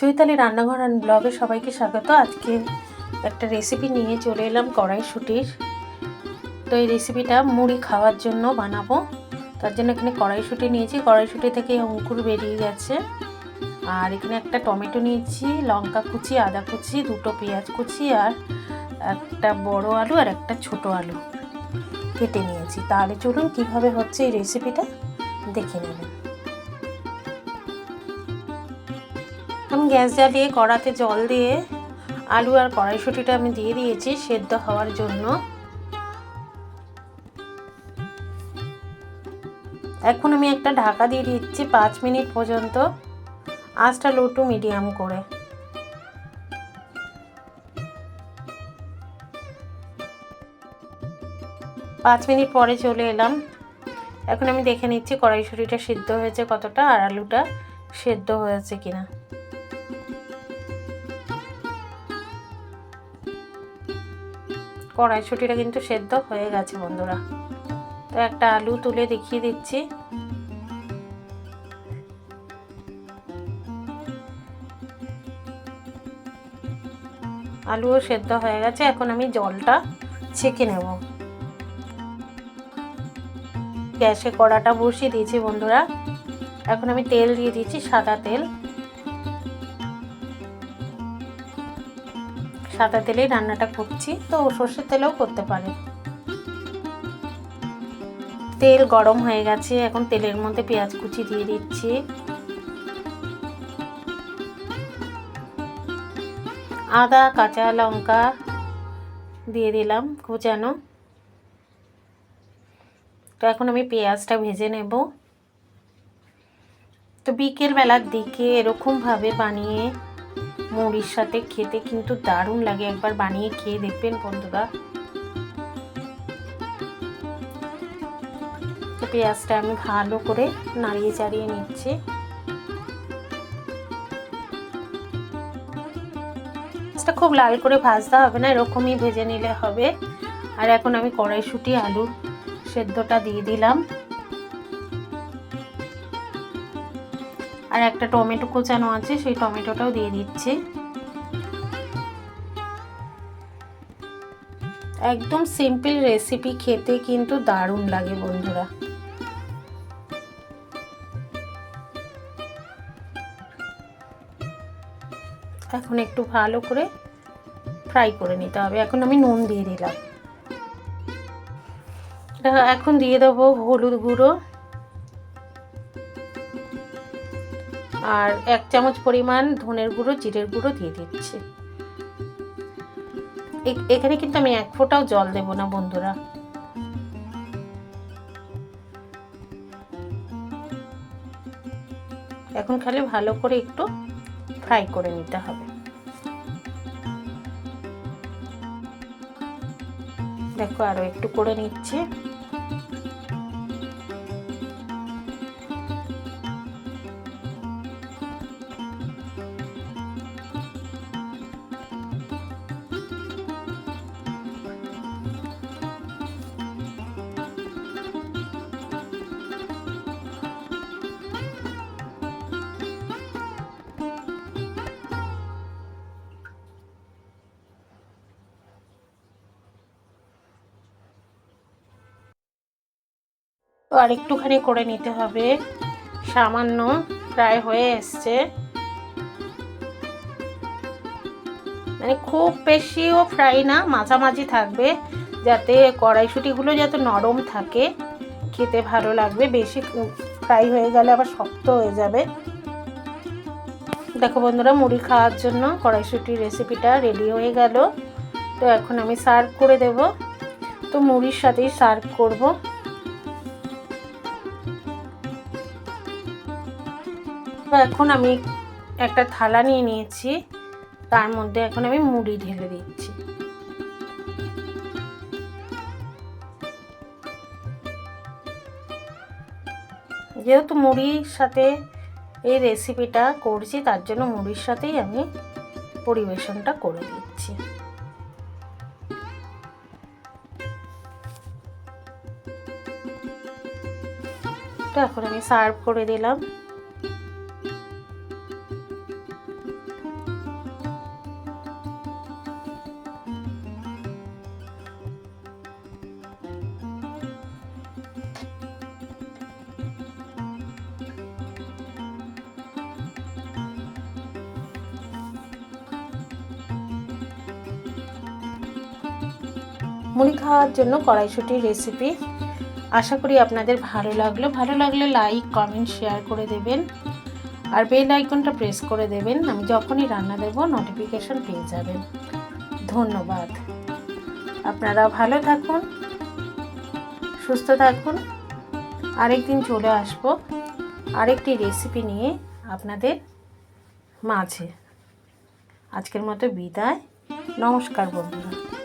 চৈতালি রান্নাঘর অ্যান্ড ব্লগে সবাইকে স্বাগত। আজকে একটা রেসিপি নিয়ে চলে এলাম কড়াইশুটির। তো এই রেসিপিটা মুড়ি খাওয়ার জন্য বানাবো। তার জন্য এখানে কড়াইশুটি নিয়েছি। কড়াইশুটি থেকে অঙ্কুর বেরিয়ে গেছে। আর এখানে একটা টমেটো নিয়েছি, লঙ্কা কুচি, আদা কুচি, দুটো পেঁয়াজ কুচি আর একটা বড় আলু আর একটা ছোট আলু কেটে নিয়েছি। তাহলে চলুন কীভাবে হচ্ছে এই রেসিপিটা দেখে নেবেন। আমি গ্যাস জ্বালিয়ে কড়াতে জল দিয়ে আলু আর কড়াইশুটিটা আমি দিয়ে দিয়েছি সেদ্ধ হওয়ার জন্য। এখন আমি একটা ঢাকা দিয়ে দিচ্ছি পাঁচ মিনিট পর্যন্ত। আঁচটা লো টু মিডিয়াম করে। পাঁচ মিনিট পরে চলে এলাম। এখন আমি দেখে নিচ্ছি কড়াইশুটিটা সিদ্ধ হয়েছে কতটা আর আলুটা সেদ্ধ হয়েছে কিনা। কড়াইশুটিটা কিন্তু সেদ্ধ হয়ে গেছে বন্ধুরা। তো একটা আলু তুলে দেখিয়ে দিচ্ছি। আলুও সেদ্ধ হয়ে গেছে। এখন আমি জলটা ছেঁকে নেব। গ্যাসে কড়াটা বসিয়ে দিয়েছি বন্ধুরা। এখন আমি তেল দিয়ে দিচ্ছি সাদা তেল। সাদা তেলেই রান্নাটা করছি। তো সর্ষের তেলেও করতে পারে। তেল গরম হয়ে গেছে, এখন তেলের মধ্যে পেঁয়াজ কুচি দিয়ে দিচ্ছি। আদা, কাঁচা লঙ্কা দিয়ে দিলাম কুচানো। তো এখন আমি পেঁয়াজটা ভেজে নেব। তো বিকেলবেলার দিকে এরকমভাবে বানিয়ে মুড়ির সাথে খেতে কিন্তু দারুণ লাগে। একবার বানিয়ে খেয়ে দেখবেন বন্ধুরা। পেঁয়াজটা আমি ভালো করে নাড়িয়ে চাড়িয়ে নিচ্ছি। খুব লাল করে ভাজতে হবে না, এরকমই ভেজে নিলে হবে। আর এখন আমি কড়াইশুটি, আলু সেদ্ধটা দিয়ে দিলাম। আর একটা টমেটো কোচানো আছে, সেই টমেটোটাও দিয়ে দিচ্ছি। একদম সিম্পল রেসিপি খেতে কিন্তু দারুণ লাগে বন্ধুরা। এখন একটু ভালো করে ফ্রাই করে নিতে হবে। এখন আমি নুন দিয়ে দিলাম। এখন দিয়ে দেবো হলুদ গুঁড়ো। আর এক চামচ পরিমাণ ধনের গুঁড়ো, জিরের গুঁড়ো দিয়ে দিচ্ছি। এখানে কিন্তু আমি এক ফোঁটাও জল দেব না, বন্ধুরা। এখন খালি ভালো করে একটু ফ্রাই করে নিতে হবে। দেখো আরও একটু করে নিচ্ছি। তো আর একটুখানি করে নিতে হবে। সামান্য প্রায় হয়ে এসছে। মানে খুব বেশিও ফ্রাই না, মাঝামাঝি থাকবে, যাতে কড়াইশুটিগুলো যাতে নরম থাকে। খেতে ভালো লাগবে, বেশি ফ্রাই হয়ে গেলে আবার শক্ত হয়ে যাবে। দেখো বন্ধুরা, মুড়ি খাওয়ার জন্য কড়াইশুটির রেসিপিটা রেডি হয়ে গেল। তো এখন আমি সার্ভ করে দেব। তো মুড়ির সাথেই সার্ভ করব। এখন আমি একটা থালা নিয়ে নিয়েছি। তার মধ্যে এখন আমি মুড়ি ঢেলে দিচ্ছি। যেহেতু মুড়ির সাথে এই রেসিপিটা করছি, তার জন্য মুড়ির সাথেই আমি পরিবেশনটা করে দিচ্ছি তো এখন আমি সার্ভ করে দিলাম। মুড়ি খাওয়ার জন্য কড়াইশুটির রেসিপি আশা করি আপনাদের ভালো লাগল। ভালো লাগলে লাইক কমেন্ট শেয়ার করে দেবেন। আর বেল আইকনটা প্রেস করে দেবেন। আমি যখনই রান্না দেব নোটিফিকেশন পেয়ে যাবেন। ধন্যবাদ। আপনারা ভালো থাকুন, সুস্থ থাকুন। আরেকদিন চলে আসব আরেকটি রেসিপি নিয়ে আপনাদের মাঝে। আজকের মতো বিদায়। নমস্কার বন্ধুরা।